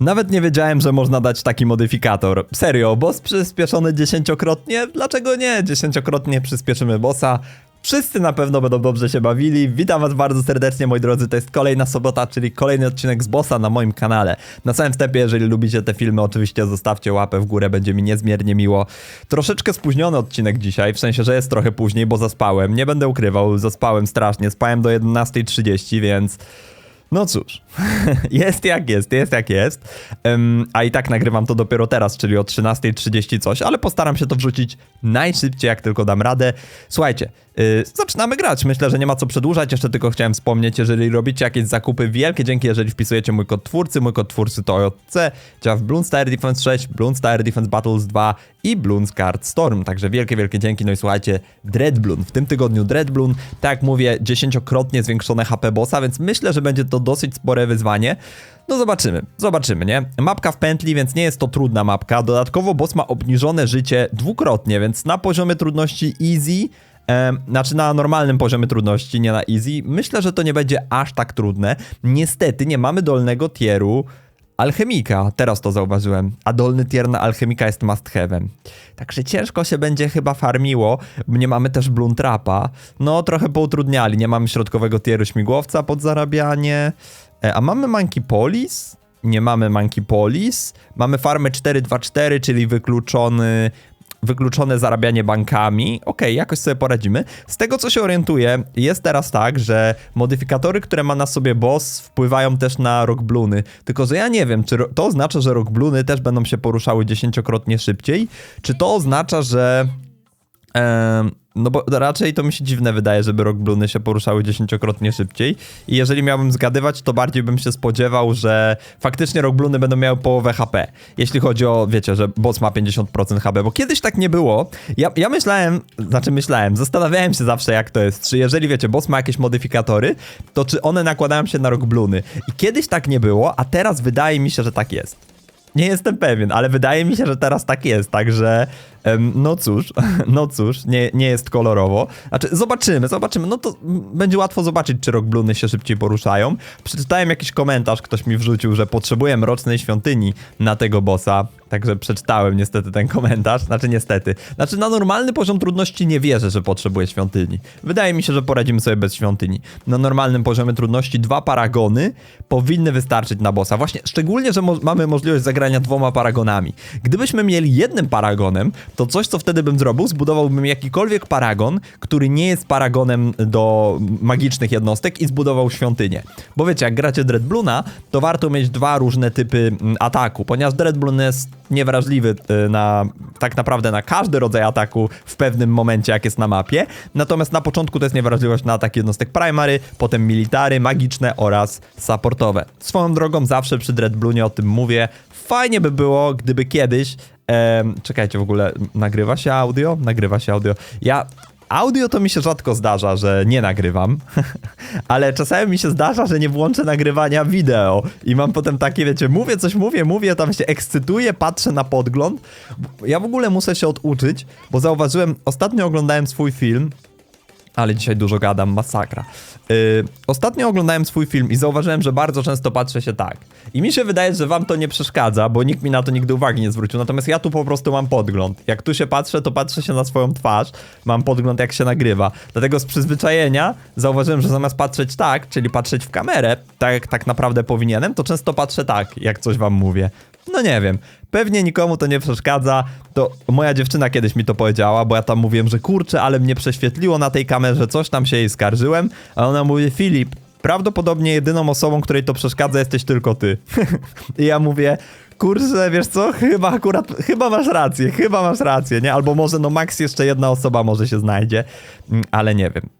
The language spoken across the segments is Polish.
Nawet nie wiedziałem, że można dać taki modyfikator. Serio, boss przyspieszony dziesięciokrotnie? Dlaczego nie? Dziesięciokrotnie przyspieszymy bossa. Wszyscy na pewno będą dobrze się bawili. Witam was bardzo serdecznie, moi drodzy. To jest kolejna sobota, czyli kolejny odcinek z bossa na moim kanale. Na samym wstępie, jeżeli lubicie te filmy, oczywiście zostawcie łapę w górę, będzie mi niezmiernie miło. Troszeczkę spóźniony odcinek dzisiaj, w sensie, że jest trochę później, bo zaspałem. Nie będę ukrywał, zaspałem strasznie. Spałem do 11.30, więc... No cóż, jest jak jest, jest jak jest. A i tak nagrywam to dopiero teraz, czyli o 13.30 coś, ale postaram się to wrzucić najszybciej, jak tylko dam radę. Słuchajcie, zaczynamy grać. Myślę, że nie ma co przedłużać. Jeszcze tylko chciałem wspomnieć, jeżeli robicie jakieś zakupy, wielkie dzięki, jeżeli wpisujecie mój kod twórcy. Mój kod twórcy to OJC, działa w Bloons Tower Defense 6, Bloons Tower Defense Battles 2 i Bloons Card Storm. Także wielkie, wielkie dzięki. No i słuchajcie, Dreadbloon. W tym tygodniu Dreadbloon, tak jak mówię, dziesięciokrotnie zwiększone HP bossa, więc myślę, że będzie to dosyć spore wyzwanie. No zobaczymy, zobaczymy, nie? Mapka w pętli, więc nie jest to trudna mapka. Dodatkowo boss ma obniżone życie dwukrotnie, więc na poziomie trudności easy znaczy na normalnym poziomie trudności, nie na easy. Myślę, że to nie będzie aż tak trudne. Niestety nie mamy dolnego tieru alchemika, teraz to zauważyłem, a dolny tier na alchemika jest must have'em. Także ciężko się będzie chyba farmiło, nie mamy też Bluntrapa. No trochę poutrudniali, nie mamy środkowego tieru śmigłowca pod zarabianie. E, a mamy Monkey Police? Nie mamy Monkey Police. Mamy farmę 424, czyli wykluczony wykluczone zarabianie bankami. Okej, jakoś sobie poradzimy. Z tego co się orientuję, jest teraz tak, że modyfikatory, które ma na sobie boss, wpływają też na rockbluny. Tylko, że ja nie wiem, czy to oznacza, że rockbluny też będą się poruszały dziesięciokrotnie szybciej, czy to oznacza, że Em, no bo raczej to mi się dziwne wydaje, żeby rockbluny się poruszały dziesięciokrotnie szybciej. I jeżeli miałbym zgadywać, to bardziej bym się spodziewał, że faktycznie rockbluny będą miały połowę HP. Jeśli chodzi o, wiecie, że boss ma 50% HP, bo kiedyś tak nie było. Ja, ja myślałem, znaczy myślałem, zastanawiałem się zawsze jak to jest. Czy jeżeli, wiecie, boss ma jakieś modyfikatory, to czy one nakładają się na rockbluny. I kiedyś tak nie było, a teraz wydaje mi się, że tak jest. Nie jestem pewien, ale wydaje mi się, że teraz tak jest, także no cóż, no cóż, nie, nie jest kolorowo. Znaczy, zobaczymy, zobaczymy, no to będzie łatwo zobaczyć, czy rockbluny się szybciej poruszają. Przeczytałem jakiś komentarz, ktoś mi wrzucił, że potrzebuję mrocznej świątyni na tego bossa, także przeczytałem niestety ten komentarz, znaczy niestety. Znaczy, na normalny poziom trudności nie wierzę, że potrzebuję świątyni. Wydaje mi się, że poradzimy sobie bez świątyni. Na normalnym poziomie trudności dwa paragony powinny wystarczyć na bossa. Właśnie, szczególnie, że mo mamy możliwość zagrania dwoma paragonami. Gdybyśmy mieli jednym paragonem, to coś, co wtedy bym zrobił, zbudowałbym jakikolwiek paragon, który nie jest paragonem do magicznych jednostek i zbudował świątynię. Bo wiecie, jak gracie Dreadbloona, to warto mieć dwa różne typy mm, ataku, ponieważ Dreadbloon jest niewrażliwy y, na tak naprawdę na każdy rodzaj ataku w pewnym momencie, jak jest na mapie. Natomiast na początku to jest niewrażliwość na ataki jednostek primary, potem military, magiczne oraz supportowe. Swoją drogą zawsze przy Dreadbloonie o tym mówię. Fajnie by było, gdyby kiedyś Czekajcie, w ogóle nagrywa się audio? Nagrywa się audio. Ja. Audio to mi się rzadko zdarza, że nie nagrywam, ale czasami mi się zdarza, że nie włączę nagrywania wideo i mam potem takie, wiecie, mówię coś, mówię, mówię, tam się ekscytuję, patrzę na podgląd. Ja w ogóle muszę się oduczyć, bo zauważyłem, ostatnio oglądałem swój film, ale dzisiaj dużo gadam, masakra. Yy, ostatnio oglądałem swój film i zauważyłem, że bardzo często patrzę się tak. I mi się wydaje, że wam to nie przeszkadza, bo nikt mi na to nigdy uwagi nie zwrócił. Natomiast ja tu po prostu mam podgląd. Jak tu się patrzę, to patrzę się na swoją twarz, mam podgląd jak się nagrywa. Dlatego z przyzwyczajenia zauważyłem, że zamiast patrzeć tak, czyli patrzeć w kamerę, tak jak tak naprawdę powinienem, to często patrzę tak, jak coś wam mówię. No nie wiem. Pewnie nikomu to nie przeszkadza. To moja dziewczyna kiedyś mi to powiedziała, bo ja tam mówiłem, że kurczę, ale mnie prześwietliło na tej kamerze, coś tam się jej skarżyłem, a ona mówi, Filip, prawdopodobnie jedyną osobą, której to przeszkadza jesteś tylko ty. I ja mówię, kurczę, wiesz co, chyba akurat, chyba masz rację, chyba masz rację, nie? Albo może, no max jeszcze jedna osoba może się znajdzie, Mm, ale nie wiem.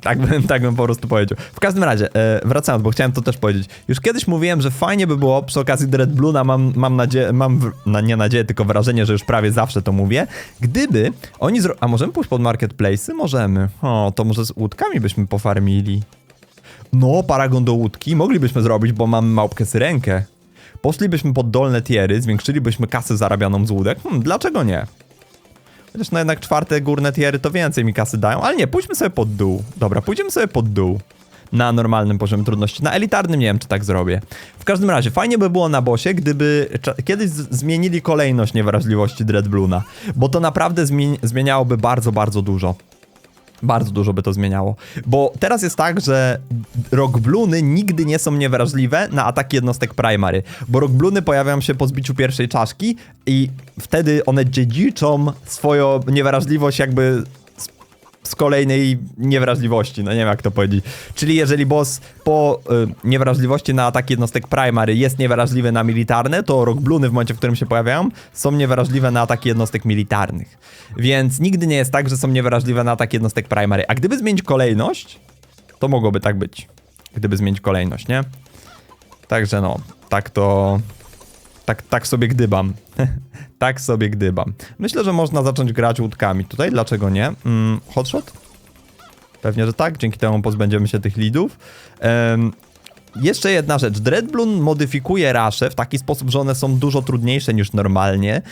Tak bym, tak bym po prostu powiedział. W każdym razie, e, wracając, bo chciałem to też powiedzieć. Już kiedyś mówiłem, że fajnie by było przy okazji Dread Blue'na, mam, mam nadzieję, mam w, nie nadzieję, tylko wrażenie, że już prawie zawsze to mówię, gdyby oni zro... A możemy pójść pod marketplace'y? Możemy. O, to może z łódkami byśmy pofarmili. No, paragon do łódki moglibyśmy zrobić, bo mamy małpkę syrenkę. Poszlibyśmy pod dolne tiery, zwiększylibyśmy kasę zarabianą z łódek. Hmm, dlaczego nie? Chociaż no jednak czwarte górne tiery to więcej mi kasy dają, ale nie, pójdźmy sobie pod dół. Dobra, pójdziemy sobie pod dół. na normalnym poziomie trudności. Na elitarnym nie wiem, czy tak zrobię. W każdym razie, fajnie by było na bosie, gdyby kiedyś zmienili kolejność niewrażliwości Dreadbloona, bo to naprawdę zmieni- zmieniałoby bardzo, bardzo dużo. Bardzo dużo by to zmieniało. Bo teraz jest tak, że rockbluny nigdy nie są niewrażliwe na ataki jednostek primary. Bo rockbluny pojawiają się po zbiciu pierwszej czaszki i wtedy one dziedziczą swoją niewrażliwość jakby z, kolejnej niewrażliwości. No nie wiem jak to powiedzieć. Czyli jeżeli boss po y, niewrażliwości na ataki jednostek primary jest niewrażliwy na militarne, to rockbluny w momencie, w którym się pojawiają, są niewrażliwe na ataki jednostek militarnych. Więc nigdy nie jest tak, że są niewrażliwe na ataki jednostek primary. A gdyby zmienić kolejność, to mogłoby tak być. Gdyby zmienić kolejność, nie? Także no, tak to. Tak, tak sobie gdybam. tak sobie gdybam. Myślę, że można zacząć grać łódkami tutaj, dlaczego nie? Mm, hotshot? Pewnie, że tak, dzięki temu pozbędziemy się tych lidów. Em, jeszcze jedna rzecz. Dreadbloon modyfikuje rasze w taki sposób, że one są dużo trudniejsze niż normalnie.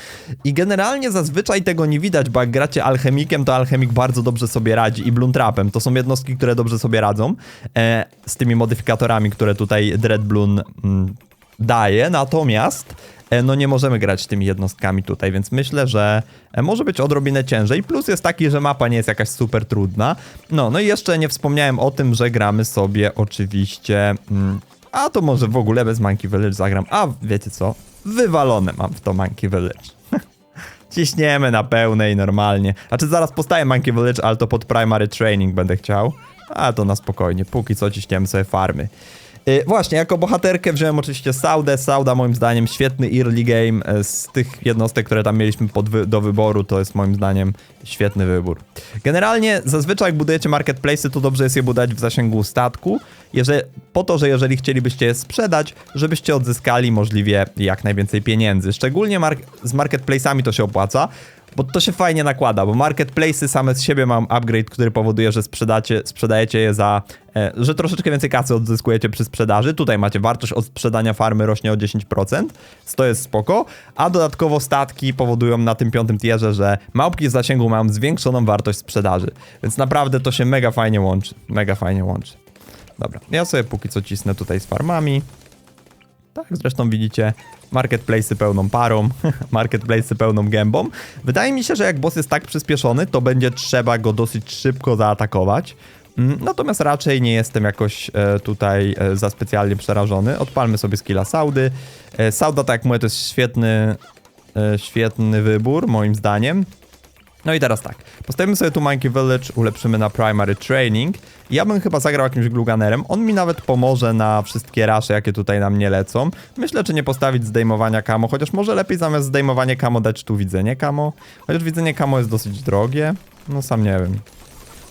I generalnie zazwyczaj tego nie widać, bo jak gracie alchemikiem, to alchemik bardzo dobrze sobie radzi i Bloontrapem. To są jednostki, które dobrze sobie radzą e, z tymi modyfikatorami, które tutaj Dreadbloon mm, daje. Natomiast e, no nie możemy grać tymi jednostkami tutaj, więc myślę, że e, może być odrobinę ciężej. Plus jest taki, że mapa nie jest jakaś super trudna. No, no i jeszcze nie wspomniałem o tym, że gramy sobie oczywiście... Mm, a to może w ogóle bez Monkey Village zagram. A wiecie co? Wywalone mam w to Monkey Village. Ciśniemy na pełnej normalnie. Znaczy zaraz postaję Monkey Village, ale to pod primary training będę chciał. A to na spokojnie, póki co ciśniemy sobie farmy. Yy, właśnie, jako bohaterkę wziąłem oczywiście Saudę. Sauda moim zdaniem świetny early game. e, Z tych jednostek, które tam mieliśmy wy do wyboru, to jest moim zdaniem świetny wybór. Generalnie zazwyczaj jak budujecie marketplace'y, to dobrze jest je budować w zasięgu statku, jeżeli, po to, że jeżeli chcielibyście je sprzedać, żebyście odzyskali możliwie jak najwięcej pieniędzy. Szczególnie mar z marketplace'ami to się opłaca, bo to się fajnie nakłada, bo marketplace'y same z siebie mam upgrade, który powoduje, że sprzedacie, sprzedajecie je za, e, że troszeczkę więcej kasy odzyskujecie przy sprzedaży. Tutaj macie wartość od sprzedania farmy rośnie o 10%, to jest spoko, a dodatkowo statki powodują na tym piątym tierze, że małpki z zasięgu mają zwiększoną wartość sprzedaży. Więc naprawdę to się mega fajnie łączy, mega fajnie łączy. Dobra, ja sobie póki co cisnę tutaj z farmami. Tak, zresztą widzicie, marketplace'y pełną parą, marketplace'y pełną gębą. Wydaje mi się, że jak boss jest tak przyspieszony, to będzie trzeba go dosyć szybko zaatakować. Mm, Natomiast raczej nie jestem jakoś e, tutaj e, za specjalnie przerażony. Odpalmy sobie skilla Saudy. E, Sauda, tak jak mówię, to jest świetny, świetny wybór, moim zdaniem. No i teraz tak, postawimy sobie tu Monkey Village, ulepszymy na Primary Training. Ja bym chyba zagrał jakimś Gluganerem, on mi nawet pomoże na wszystkie rasze, jakie tutaj nam nie lecą. Myślę, czy nie postawić zdejmowania kamo, chociaż może lepiej zamiast zdejmowanie kamo dać tu widzenie kamo. Chociaż widzenie kamo jest dosyć drogie, no sam nie wiem.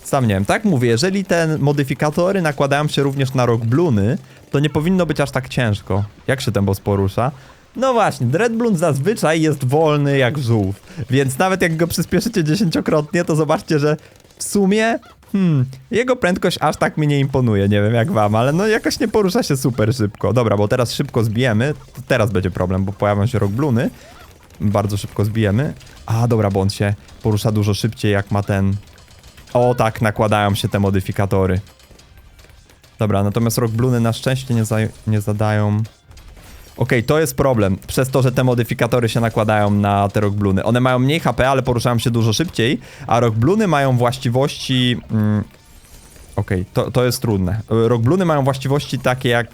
Sam nie wiem, tak mówię, jeżeli te modyfikatory nakładają się również na rockbluny, to nie powinno być aż tak ciężko. Jak się ten boss porusza? No właśnie, Dreadbloon zazwyczaj jest wolny jak żółw, więc nawet jak go przyspieszycie dziesięciokrotnie, to zobaczcie, że w sumie, hmm, jego prędkość aż tak mi nie imponuje, nie wiem jak wam, ale no jakoś nie porusza się super szybko. Dobra, bo teraz szybko zbijemy, teraz będzie problem, bo pojawią się rockbluny, bardzo szybko zbijemy. A, dobra, bo on się porusza dużo szybciej jak ma ten... O tak, nakładają się te modyfikatory. Dobra, natomiast rockbluny na szczęście nie, za nie zadają... Okej, to jest problem. Przez to, że te modyfikatory się nakładają na te rockbluny. One mają mniej HP, ale poruszają się dużo szybciej, a rockbluny mają właściwości... Mm, Okej, to, to jest trudne. Rockbluny mają właściwości takie jak...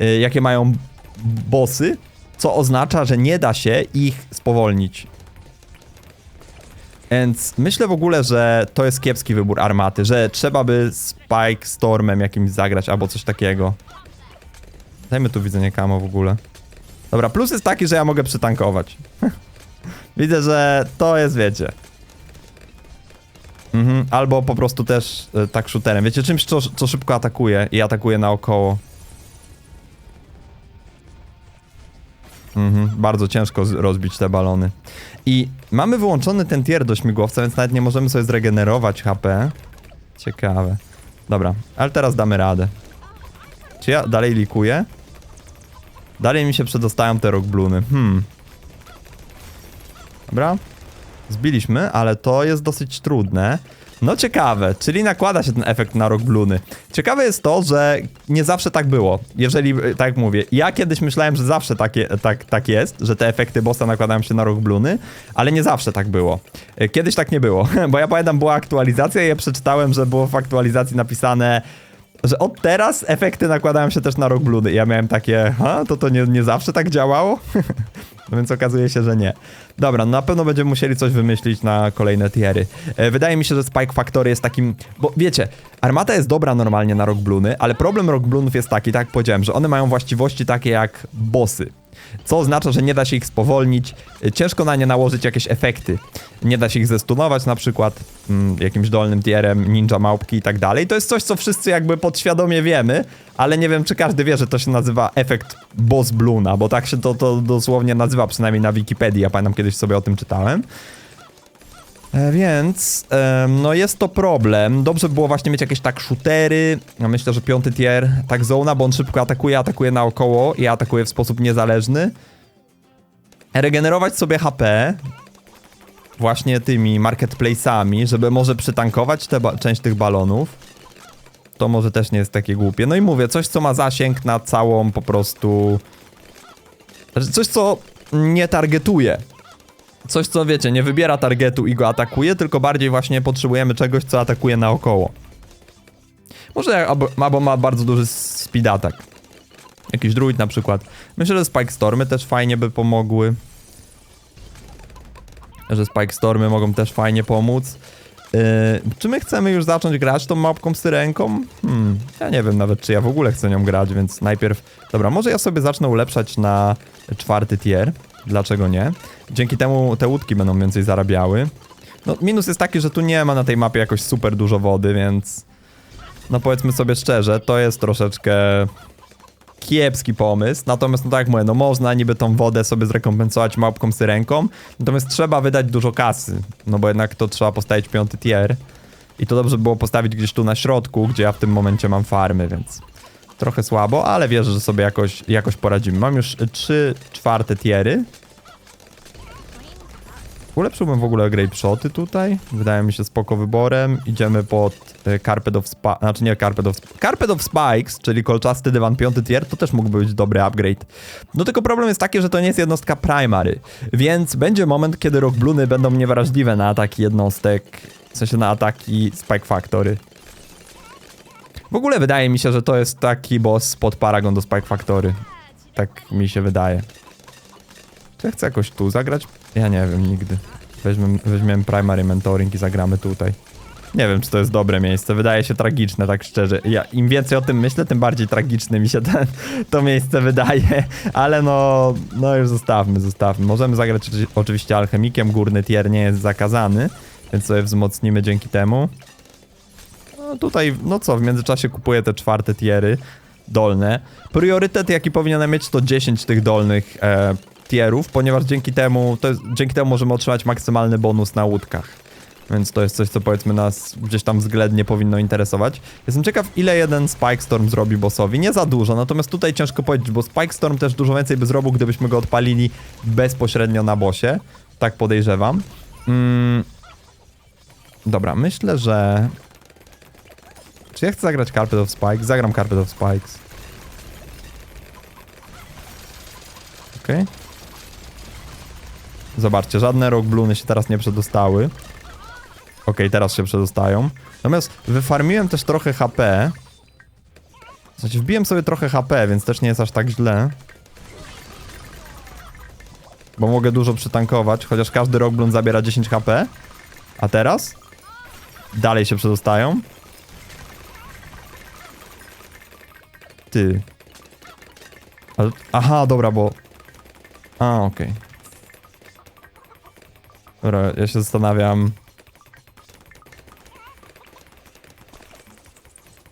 y, jakie mają bossy, co oznacza, że nie da się ich spowolnić. Więc myślę w ogóle, że to jest kiepski wybór armaty, że trzeba by Spike Stormem jakimś zagrać albo coś takiego. Dajmy tu widzenie kamo w ogóle. Dobra, plus jest taki, że ja mogę przytankować. Widzę, że to jest, wiecie. Mhm, albo po prostu też e, tak shooterem. Wiecie, czymś, co, co szybko atakuje i atakuje naokoło. Mhm, bardzo ciężko rozbić te balony. I mamy wyłączony ten tier do śmigłowca, więc nawet nie możemy sobie zregenerować HP. Ciekawe. Dobra, ale teraz damy radę. Czy ja dalej likuję? Dalej mi się przedostają te rockbluny. Hmm. Dobra. Zbiliśmy, ale to jest dosyć trudne. No ciekawe, czyli nakłada się ten efekt na rok bluny. Ciekawe jest to, że nie zawsze tak było. Jeżeli, y, tak mówię, ja kiedyś myślałem, że zawsze takie, tak, tak jest, że te efekty bossa nakładają się na rok bluny, ale nie zawsze tak było. Y, Kiedyś tak nie było, bo ja pamiętam, była aktualizacja i ja przeczytałem, że było w aktualizacji napisane, że od teraz efekty nakładają się też na rok bluny. I ja miałem takie, ha, to to nie, nie zawsze tak działało? No więc okazuje się, że nie. Dobra, na pewno będziemy musieli coś wymyślić na kolejne tiery. E, Wydaje mi się, że Spike Factory jest takim... Bo wiecie, armata jest dobra normalnie na Rock Bluny, ale problem Rock Bloonów jest taki, tak jak powiedziałem, że one mają właściwości takie jak bossy. Co oznacza, że nie da się ich spowolnić, y, ciężko na nie nałożyć jakieś efekty. Nie da się ich zestunować na przykład mm, jakimś dolnym tierem, ninja małpki i tak dalej. To jest coś, co wszyscy jakby podświadomie wiemy, ale nie wiem, czy każdy wie, że to się nazywa efekt boss bluna, bo tak się to, to dosłownie nazywa, przynajmniej na Wikipedii. Ja pamiętam, kiedyś sobie o tym czytałem. E, Więc, no jest to problem. Dobrze by było właśnie mieć jakieś tak shootery. Ja myślę, że piąty tier, tak zona, bo on szybko atakuje, atakuje naokoło i atakuje w sposób niezależny. Regenerować sobie HP właśnie tymi marketplace'ami, żeby może przytankować ba- część tych balonów. To może też nie jest takie głupie. No i mówię, coś co ma zasięg na całą po prostu... Znaczy, Coś co nie targetuje coś, co wiecie, nie wybiera targetu i go atakuje, tylko bardziej właśnie potrzebujemy czegoś, co atakuje naokoło. Może albo, albo ma bardzo duży speed attack. Jakiś druid na przykład. Myślę, że Spike Stormy też fajnie by pomogły. Że Spike Stormy mogą też fajnie pomóc. Yy, czy my chcemy już zacząć grać tą mapką syrenką? Hmm, ja nie wiem nawet, czy ja w ogóle chcę nią grać, więc najpierw... Dobra, może ja sobie zacznę ulepszać na czwarty tier. Dlaczego nie? Dzięki temu te łódki będą więcej zarabiały. No, minus jest taki, że tu nie ma na tej mapie jakoś super dużo wody, więc... No powiedzmy sobie szczerze, to jest troszeczkę kiepski pomysł. Natomiast, no tak jak mówię, no można niby tą wodę sobie zrekompensować małpką syrenką, natomiast trzeba wydać dużo kasy, no bo jednak to trzeba postawić piąty tier. I to dobrze było postawić gdzieś tu na środku, gdzie ja w tym momencie mam farmy, więc trochę słabo, ale wierzę, że sobie jakoś, jakoś poradzimy. Mam już trzy czwarte tiery. Ulepszyłbym w ogóle grape shoty tutaj. Wydaje mi się spoko wyborem. Idziemy pod e, Carpet of Spikes. Znaczy nie Carpet of Carpet of Spikes, czyli kolczasty dywan piąty tier, to też mógłby być dobry upgrade. No tylko problem jest taki, że to nie jest jednostka primary. Więc będzie moment, kiedy Rock Bluny będą niewrażliwe na ataki jednostek. W sensie na ataki Spike Factory. W ogóle wydaje mi się, że to jest taki boss pod Paragon do Spike Factory. Tak mi się wydaje. Czy ja chcę jakoś tu zagrać? Ja nie wiem, nigdy. Weźmiemy, weźmiemy primary mentoring i zagramy tutaj. Nie wiem, czy to jest dobre miejsce. Wydaje się tragiczne, tak szczerze. Ja, Im więcej o tym myślę, tym bardziej tragiczne mi się ten, to miejsce wydaje. Ale no, no już zostawmy, zostawmy. Możemy zagrać oczy- oczywiście alchemikiem. Górny tier nie jest zakazany, więc sobie wzmocnimy dzięki temu. No tutaj, no co, w międzyczasie kupuję te czwarte tiery dolne. Priorytet, jaki powinienem mieć, to 10 tych dolnych e, tierów, ponieważ dzięki temu, jest, dzięki temu możemy otrzymać maksymalny bonus na łódkach. Więc to jest coś, co powiedzmy nas gdzieś tam względnie powinno interesować. Jestem ciekaw, ile jeden Spike Storm zrobi bossowi. Nie za dużo, natomiast tutaj ciężko powiedzieć, bo Spike Storm też dużo więcej by zrobił, gdybyśmy go odpalili bezpośrednio na bossie. Tak podejrzewam. Mm. Dobra, myślę, że czy ja chcę zagrać Carpet of Spikes? Zagram Carpet of Spikes. Okej. Zobaczcie, żadne Rock Bluny się teraz nie przedostały. Okej, teraz się przedostają. Natomiast wyfarmiłem też trochę HP. Sensie wbiłem sobie trochę HP, więc też nie jest aż tak źle. Bo mogę dużo przytankować, chociaż każdy Rock Bloon zabiera 10 HP. A teraz? Dalej się przedostają. Ty. Aha, dobra, bo... A, okej. Dobra, ja się zastanawiam...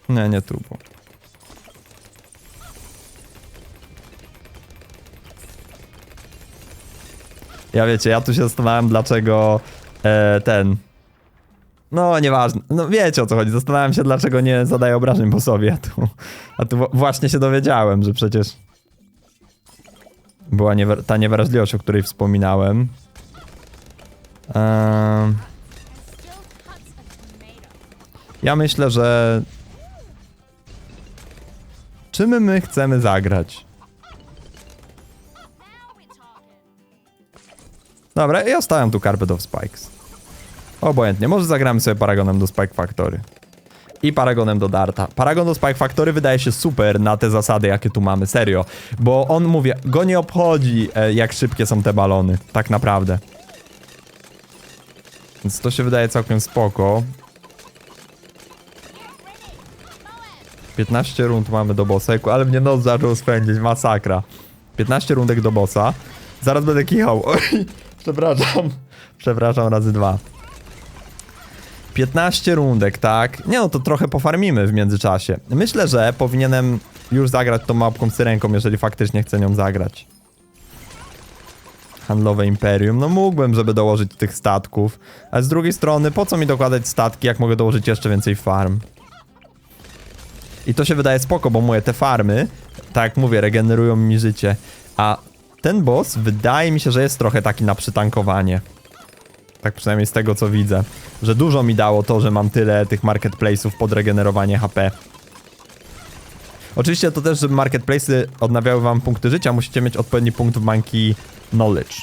Nie, nie tu, bo... Ja wiecie, ja tu się zastanawiam, dlaczego e, ten... No, nieważne. No wiecie o co chodzi. Zastanawiam się, dlaczego nie zadaję obrażeń bossowi, a tu, a tu właśnie się dowiedziałem, że przecież była niewa- ta niewrażliwość, o której wspominałem. Ja myślę, że... Czym my chcemy zagrać? Dobra, ja stawiam tu Carpet of Spikes. Obojętnie, może zagramy sobie Paragonem do Spike Factory. I Paragonem do Darta. Paragon do Spike Factory wydaje się super na te zasady, jakie tu mamy, serio. Bo on, mówię, go nie obchodzi, e, jak szybkie są te balony. Tak naprawdę. Więc to się wydaje całkiem spoko. 15 rund mamy do bossa, ale mnie noc zaczął spędzić, masakra. 15 rundek do bossa. Zaraz będę kichał. Oj, przepraszam. Przepraszam razy dwa. 15 rundek, tak? Nie no, to trochę pofarmimy w międzyczasie. Myślę, że powinienem już zagrać tą mapką syrenką, jeżeli faktycznie chcę nią zagrać. Handlowe Imperium. No mógłbym, żeby dołożyć tych statków. Ale z drugiej strony, po co mi dokładać statki, jak mogę dołożyć jeszcze więcej farm? I to się wydaje spoko, bo moje te farmy, tak jak mówię, regenerują mi życie. A ten boss wydaje mi się, że jest trochę taki na przytankowanie. Tak przynajmniej z tego co widzę. Że dużo mi dało to, że mam tyle tych marketplace'ów pod regenerowanie HP. Oczywiście to też, żeby marketplace'y odnawiały wam punkty życia, musicie mieć odpowiedni punkt w Monkey Knowledge.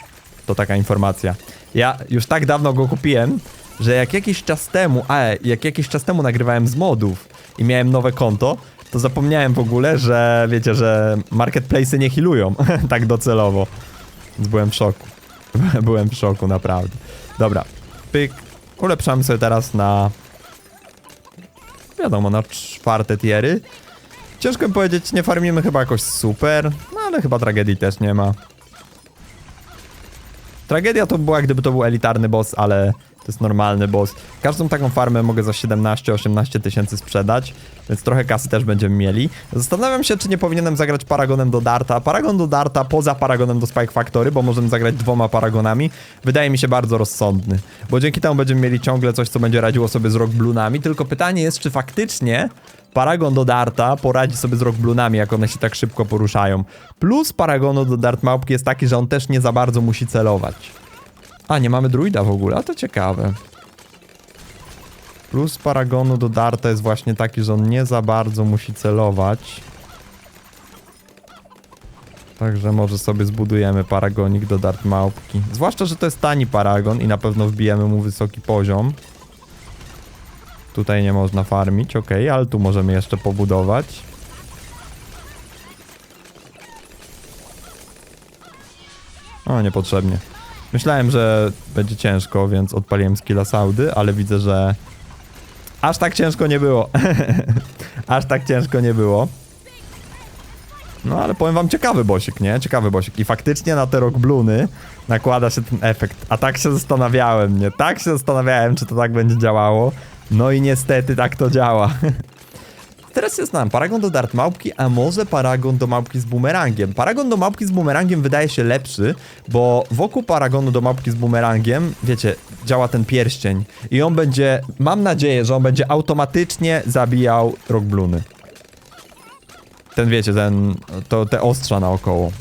To taka informacja. Ja już tak dawno go kupiłem, że jak jakiś czas temu, a jak jakiś czas temu nagrywałem z modów i miałem nowe konto, to zapomniałem w ogóle, że wiecie, że marketplace'y nie healują tak docelowo. Więc byłem w szoku. byłem w szoku, naprawdę. Dobra, pyk. Ulepszamy sobie teraz na... Wiadomo, na czwarte tiery. Ciężko mi powiedzieć, nie farmimy chyba jakoś super, no ale chyba tragedii też nie ma. Tragedia to była, gdyby to był elitarny boss, ale to jest normalny boss. Każdą taką farmę mogę za 17-18 tysięcy sprzedać, więc trochę kasy też będziemy mieli. Zastanawiam się, czy nie powinienem zagrać Paragonem do Darta. Paragon do Darta poza Paragonem do Spike Factory, bo możemy zagrać dwoma Paragonami. Wydaje mi się bardzo rozsądny, bo dzięki temu będziemy mieli ciągle coś, co będzie radziło sobie z Rock Bloonami, tylko pytanie jest, czy faktycznie Paragon do Darta poradzi sobie z Rock Bloonami, jak one się tak szybko poruszają. Plus Paragonu do Dart Małpki jest taki, że on też nie za bardzo musi celować. A, nie mamy druida w ogóle, a to ciekawe. Plus Paragonu do Darta jest właśnie taki, że on nie za bardzo musi celować. Także może sobie zbudujemy Paragonik do Dart Małpki. Zwłaszcza, że to jest tani Paragon i na pewno wbijemy mu wysoki poziom. Tutaj nie można farmić, ok, ale tu możemy jeszcze pobudować. O, niepotrzebnie. Myślałem, że będzie ciężko, więc odpaliłem skilla Saudy, ale widzę, że aż tak ciężko nie było. aż tak ciężko nie było. No ale powiem wam, ciekawy bosik, nie? Ciekawy bosik. I faktycznie na te rock bluny nakłada się ten efekt. A tak się zastanawiałem, nie? Tak się zastanawiałem, czy to tak będzie działało. No i niestety tak to działa. Teraz się znam, Paragon do Dart Małpki, a może Paragon do Małpki z bumerangiem. Paragon do Małpki z bumerangiem wydaje się lepszy, bo wokół Paragonu do Małpki z bumerangiem, wiecie, działa ten pierścień. I on będzie, mam nadzieję, że on będzie automatycznie zabijał rock bluny. Ten wiecie, ten, to, te ostrza naokoło.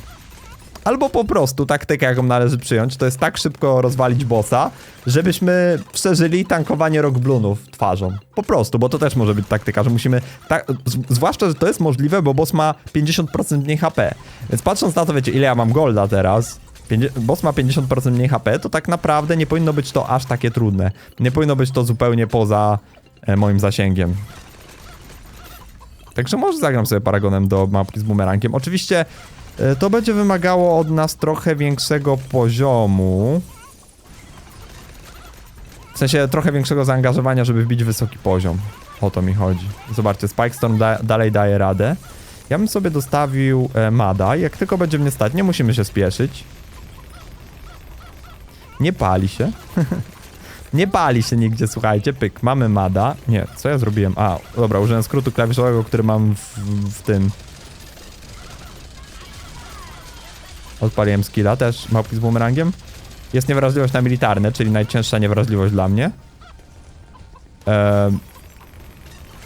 Albo po prostu taktykę, jaką należy przyjąć, to jest tak szybko rozwalić bossa, żebyśmy przeżyli tankowanie rockblunów twarzą. Po prostu, bo to też może być taktyka, że musimy... Tak, zwłaszcza, że to jest możliwe, bo boss ma 50% mniej HP. Więc patrząc na to, wiecie, ile ja mam golda teraz, boss ma 50% mniej HP, to tak naprawdę nie powinno być to aż takie trudne. Nie powinno być to zupełnie poza e, moim zasięgiem. Także może zagram sobie Paragonem do mapki z bumerangiem. Oczywiście to będzie wymagało od nas trochę większego poziomu. W sensie trochę większego zaangażowania, żeby wbić wysoki poziom. O to mi chodzi. Zobaczcie, Spike Storm da dalej daje radę. Ja bym sobie dostawił e, Mada. Jak tylko będzie mnie stać, nie musimy się spieszyć. Nie pali się. Nie pali się nigdzie, słuchajcie, pyk, mamy Mada. Nie, co ja zrobiłem? A, dobra, użyłem skrótu klawiszowego, który mam w, w tym. Odpaliłem skilla też, małpki z bumerangiem. Jest niewrażliwość na militarne, czyli najcięższa niewrażliwość dla mnie. Eee,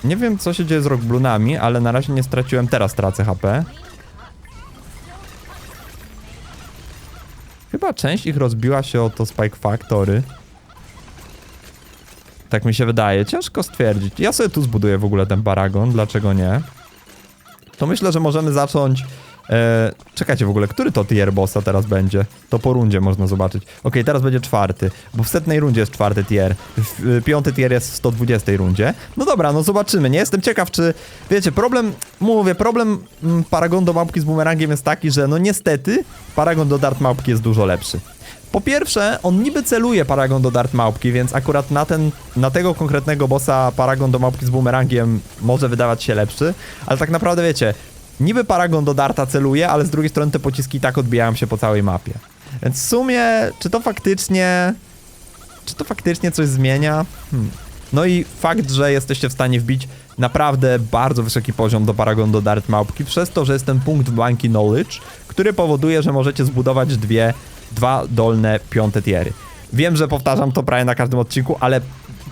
nie wiem, co się dzieje z rockblunami, ale na razie nie straciłem, teraz tracę HP. Chyba część ich rozbiła się o to Spike Factory. Tak mi się wydaje. Ciężko stwierdzić. Ja sobie tu zbuduję w ogóle ten paragon, dlaczego nie? To myślę, że możemy zacząć... E, czekajcie w ogóle, który to tier bossa teraz będzie? To po rundzie można zobaczyć. Okej, teraz będzie czwarty, bo w setnej rundzie jest czwarty tier. W, piąty tier jest w 120 rundzie. No dobra, no zobaczymy. Nie jestem ciekaw, czy... Wiecie, problem... Mówię, problem mm, Paragon do małpki z bumerangiem jest taki, że no niestety Paragon do dart małpki jest dużo lepszy. Po pierwsze, on niby celuje Paragon do Dart Małpki, więc akurat na ten, na tego konkretnego bossa Paragon do Małpki z bumerangiem może wydawać się lepszy, ale tak naprawdę wiecie, niby Paragon do Darta celuje, ale z drugiej strony te pociski i tak odbijają się po całej mapie. Więc w sumie, czy to faktycznie, czy to faktycznie coś zmienia? Hmm. No i fakt, że jesteście w stanie wbić naprawdę bardzo wysoki poziom do Paragon do Dart Małpki, przez to, że jest ten punkt w banki Knowledge, który powoduje, że możecie zbudować dwie dwa dolne piąte tiery. Wiem, że powtarzam to prawie na każdym odcinku, ale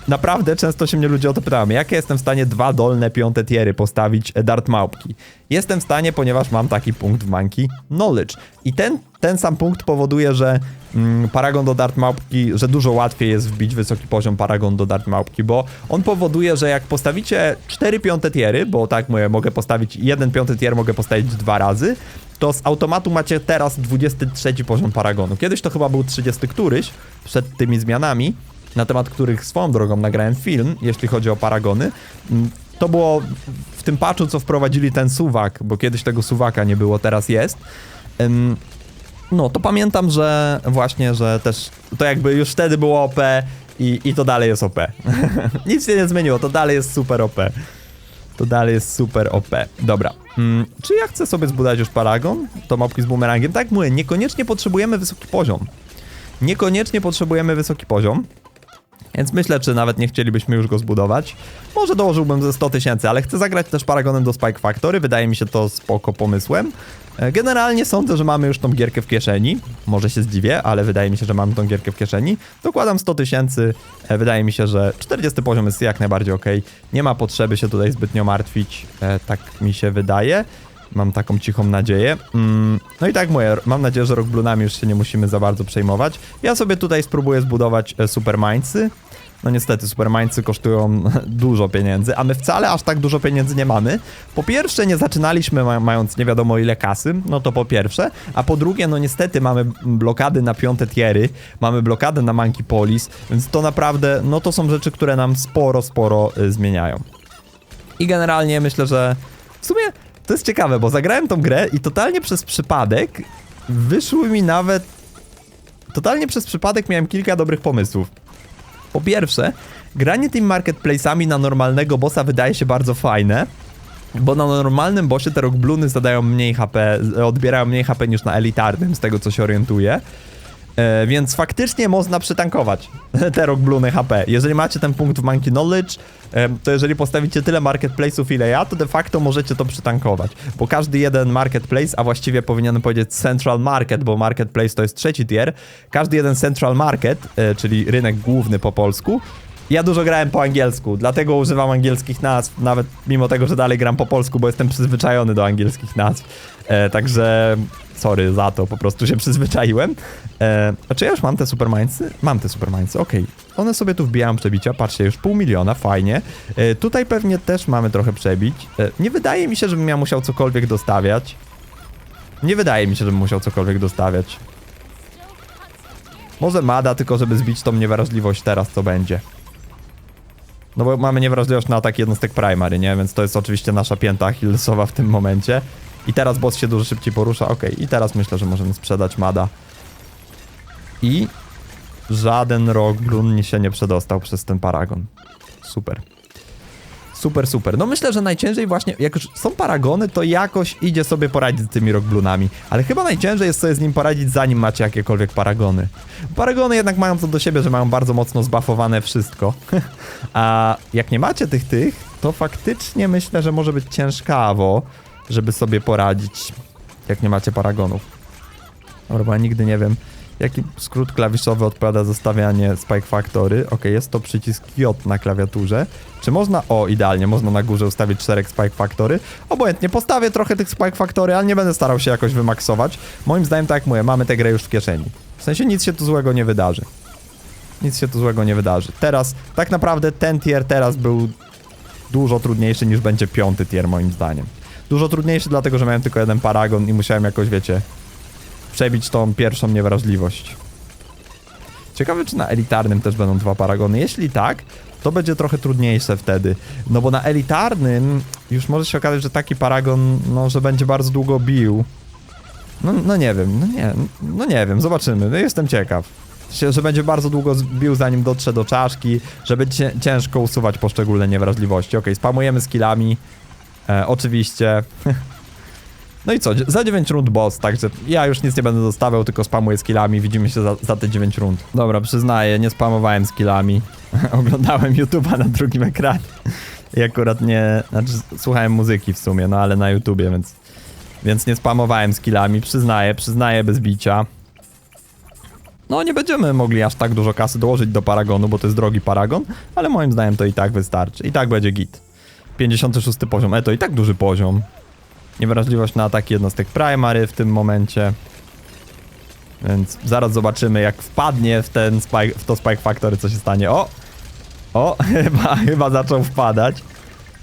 naprawdę często się mnie ludzie o to pytają, jak ja jestem w stanie dwa dolne piąte tiery postawić e, dart małpki. Jestem w stanie, ponieważ mam taki punkt w manki knowledge. I ten, ten sam punkt powoduje, że mm, paragon do dart małpki, że dużo łatwiej jest wbić wysoki poziom paragon do dart małpki, bo on powoduje, że jak postawicie cztery piąte tiery, bo tak mówię, mogę postawić jeden piąty tier, mogę postawić dwa razy, to z automatu macie teraz 23 poziom Paragonu. Kiedyś to chyba był 30 któryś, przed tymi zmianami, na temat których swoją drogą nagrałem film, jeśli chodzi o Paragony. Mm, To było w tym patchu, co wprowadzili ten suwak, bo kiedyś tego suwaka nie było, teraz jest. No, to pamiętam, że właśnie, że też to jakby już wtedy było OP i, i to dalej jest OP. Nic się nie zmieniło, to dalej jest super OP. To dalej jest super OP. Dobra. Mm, czy ja chcę sobie zbudować już paragon? To mapki z bumerangiem? Tak mówię, niekoniecznie potrzebujemy wysoki poziom. Niekoniecznie potrzebujemy wysoki poziom. Więc myślę, czy nawet nie chcielibyśmy już go zbudować. Może dołożyłbym ze 100 tysięcy, ale chcę zagrać też Paragonem do Spike Factory. Wydaje mi się to spoko pomysłem. E, Generalnie sądzę, że mamy już tą gierkę w kieszeni. Może się zdziwię, ale wydaje mi się, że mamy tą gierkę w kieszeni. Dokładam 100 tysięcy. E, Wydaje mi się, że 40 poziom jest jak najbardziej ok. Nie ma potrzeby się tutaj zbytnio martwić. E, Tak mi się wydaje. Mam taką cichą nadzieję. Mm, no i tak mówię, mam nadzieję, że Rockblunami już się nie musimy za bardzo przejmować. Ja sobie tutaj spróbuję zbudować Superminesy. No niestety, Superminesy kosztują dużo pieniędzy, a my wcale aż tak dużo pieniędzy nie mamy. Po pierwsze, nie zaczynaliśmy ma mając nie wiadomo ile kasy, no to po pierwsze, a po drugie, no niestety mamy blokady na piąte tiery, mamy blokadę na Monkey Polis, więc to naprawdę, no to są rzeczy, które nam sporo, sporo y, zmieniają. I generalnie myślę, że w sumie to jest ciekawe, bo zagrałem tą grę i totalnie przez przypadek wyszły mi nawet. Totalnie przez przypadek miałem kilka dobrych pomysłów. Po pierwsze, granie tymi marketplace'ami na normalnego bossa wydaje się bardzo fajne, bo na normalnym bossie te rockbluny zadają mniej HP, odbierają mniej HP niż na elitarnym, z tego co się orientuję. E, więc faktycznie można przytankować te rockbluny HP. Jeżeli macie ten punkt w Monkey Knowledge, to jeżeli postawicie tyle marketplace'ów ile ja, to de facto możecie to przytankować. Bo każdy jeden marketplace, a właściwie powinienem powiedzieć central market, bo marketplace to jest trzeci tier, każdy jeden central market, e, czyli rynek główny po polsku, ja dużo grałem po angielsku, dlatego używam angielskich nazw, nawet mimo tego, że dalej gram po polsku, bo jestem przyzwyczajony do angielskich nazw. E, także sorry za to, po prostu się przyzwyczaiłem. E, a czy ja już mam te superminesy? Mam te superminesy, okej. One sobie tu wbijają przebicia, patrzcie, już pół miliona, fajnie. E, tutaj pewnie też mamy trochę przebić. E, nie wydaje mi się, żebym ja musiał cokolwiek dostawiać. Nie wydaje mi się, żebym musiał cokolwiek dostawiać. Może Mada, tylko żeby zbić tą niewrażliwość teraz, co będzie. No bo mamy niewrażliwość na atak jednostek primary, nie? Więc to jest oczywiście nasza pięta achillesowa w tym momencie. I teraz boss się dużo szybciej porusza, okej. I teraz myślę, że możemy sprzedać Mada. I żaden Rockblun się nie przedostał przez ten paragon. Super. Super, super. No myślę, że najciężej właśnie, jak już są paragony, to jakoś idzie sobie poradzić z tymi rockblunami. Ale chyba najciężej jest sobie z nim poradzić, zanim macie jakiekolwiek paragony. Paragony jednak mają to do siebie, że mają bardzo mocno zbuffowane wszystko. A jak nie macie tych tych, to faktycznie myślę, że może być ciężkawo, żeby sobie poradzić, jak nie macie paragonów. Dobra, nigdy nie wiem, jaki skrót klawiszowy odpowiada za stawianie Spike Factory. Ok, jest to przycisk J na klawiaturze. Czy można... O, idealnie, można na górze ustawić czterech Spike Factory. Obojętnie, postawię trochę tych Spike Factory, ale nie będę starał się jakoś wymaksować. Moim zdaniem, tak jak mówię, mamy tę grę już w kieszeni. W sensie nic się tu złego nie wydarzy. nic się tu złego nie wydarzy. Teraz, tak naprawdę ten tier teraz był dużo trudniejszy niż będzie piąty tier moim zdaniem. Dużo trudniejszy dlatego, że miałem tylko jeden paragon i musiałem jakoś, wiecie, przebić tą pierwszą niewrażliwość. Ciekawe, czy na elitarnym też będą dwa paragony. Jeśli tak, to będzie trochę trudniejsze wtedy. No bo na elitarnym już może się okazać, że taki paragon, no, że będzie bardzo długo bił. No, no nie wiem, no nie, no nie wiem, zobaczymy. No jestem ciekaw. Że będzie bardzo długo bił zanim dotrze do czaszki, że będzie ciężko usuwać poszczególne niewrażliwości. Okej, spamujemy skillami. E, oczywiście. No i co, za 9 rund boss, także ja już nic nie będę dostawiał, tylko spamuję skillami, widzimy się za, za te 9 rund. Dobra, przyznaję, nie spamowałem skillami. Oglądałem YouTube'a na drugim ekranie. I akurat nie, znaczy słuchałem muzyki w sumie, no ale na YouTubie, więc, więc nie spamowałem skillami, przyznaję, przyznaję bez bicia. No nie będziemy mogli aż tak dużo kasy dołożyć do Paragonu, bo to jest drogi Paragon, ale moim zdaniem to i tak wystarczy. I tak będzie git. 56 poziom, e to i tak duży poziom. Niewrażliwość na ataki jednostek primary w tym momencie. Więc zaraz zobaczymy, jak wpadnie w ten spike, w to Spike Factory, co się stanie. O! O, chyba, chyba zaczął wpadać.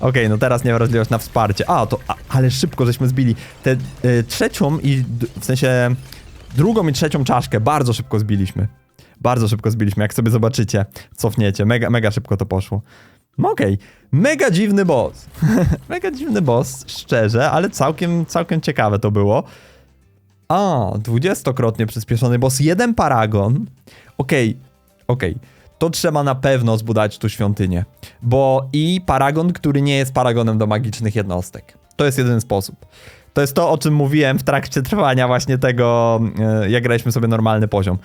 Okej, no teraz niewrażliwość na wsparcie. A, to, a, ale szybko żeśmy zbili. Tę y, trzecią i, w sensie, drugą i trzecią czaszkę bardzo szybko zbiliśmy. Bardzo szybko zbiliśmy, jak sobie zobaczycie, cofniecie. Mega, mega szybko to poszło. No okej, mega dziwny boss. mega dziwny boss, szczerze, ale całkiem, całkiem ciekawe to było. A, dwudziestokrotnie przyspieszony boss, jeden paragon. Okej, okej. To trzeba na pewno zbudować tu świątynię. Bo i paragon, który nie jest paragonem do magicznych jednostek. To jest jedyny sposób. To jest to, o czym mówiłem w trakcie trwania właśnie tego, e, jak graliśmy sobie normalny poziom.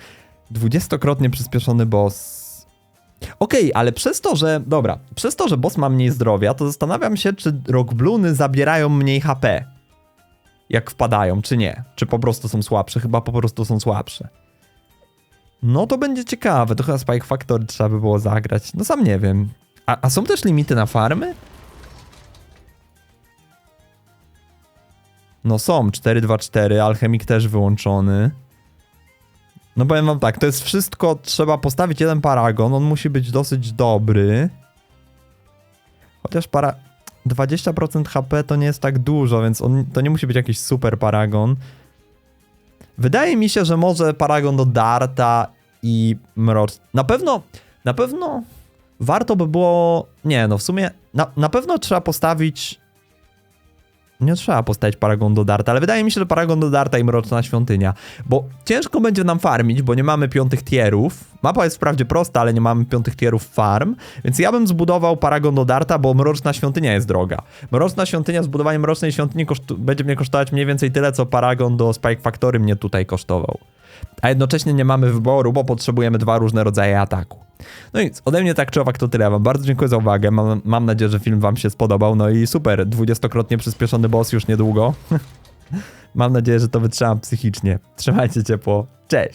Dwudziestokrotnie przyspieszony boss. Okej, ale przez to, że. Dobra, przez to, że boss ma mniej zdrowia, to zastanawiam się, czy rockbluny zabierają mniej HP. Jak wpadają, czy nie? Czy po prostu są słabsze? Chyba po prostu są słabsze. No to będzie ciekawe. To chyba Spike Factory trzeba by było zagrać. No sam nie wiem. A, a są też limity na farmy? No są, 4-2-4, alchemik też wyłączony. No powiem wam tak, to jest wszystko, trzeba postawić jeden paragon, on musi być dosyć dobry. Chociaż para... 20% HP to nie jest tak dużo, więc on, to nie musi być jakiś super paragon. Wydaje mi się, że może paragon do Darta i Mrocz... Na pewno, na pewno warto by było... Nie, no w sumie na, na pewno trzeba postawić... Nie trzeba postawić Paragon do Darta, ale wydaje mi się, że Paragon do Darta i Mroczna Świątynia. Bo ciężko będzie nam farmić, bo nie mamy piątych tierów. Mapa jest wprawdzie prosta, ale nie mamy piątych tierów farm. Więc ja bym zbudował Paragon do Darta, bo Mroczna Świątynia jest droga. Mroczna Świątynia, zbudowanie Mrocznej Świątyni będzie mnie kosztować mniej więcej tyle, co Paragon do Spike Factory mnie tutaj kosztował. A jednocześnie nie mamy wyboru, bo potrzebujemy dwa różne rodzaje ataku. No nic, ode mnie tak czy owak to tyle. Ja Wam bardzo dziękuję za uwagę. Mam, mam nadzieję, że film Wam się spodobał. No i super, dwudziestokrotnie przyspieszony boss już niedługo. mam nadzieję, że to wytrzymam psychicznie. Trzymajcie ciepło. Cześć!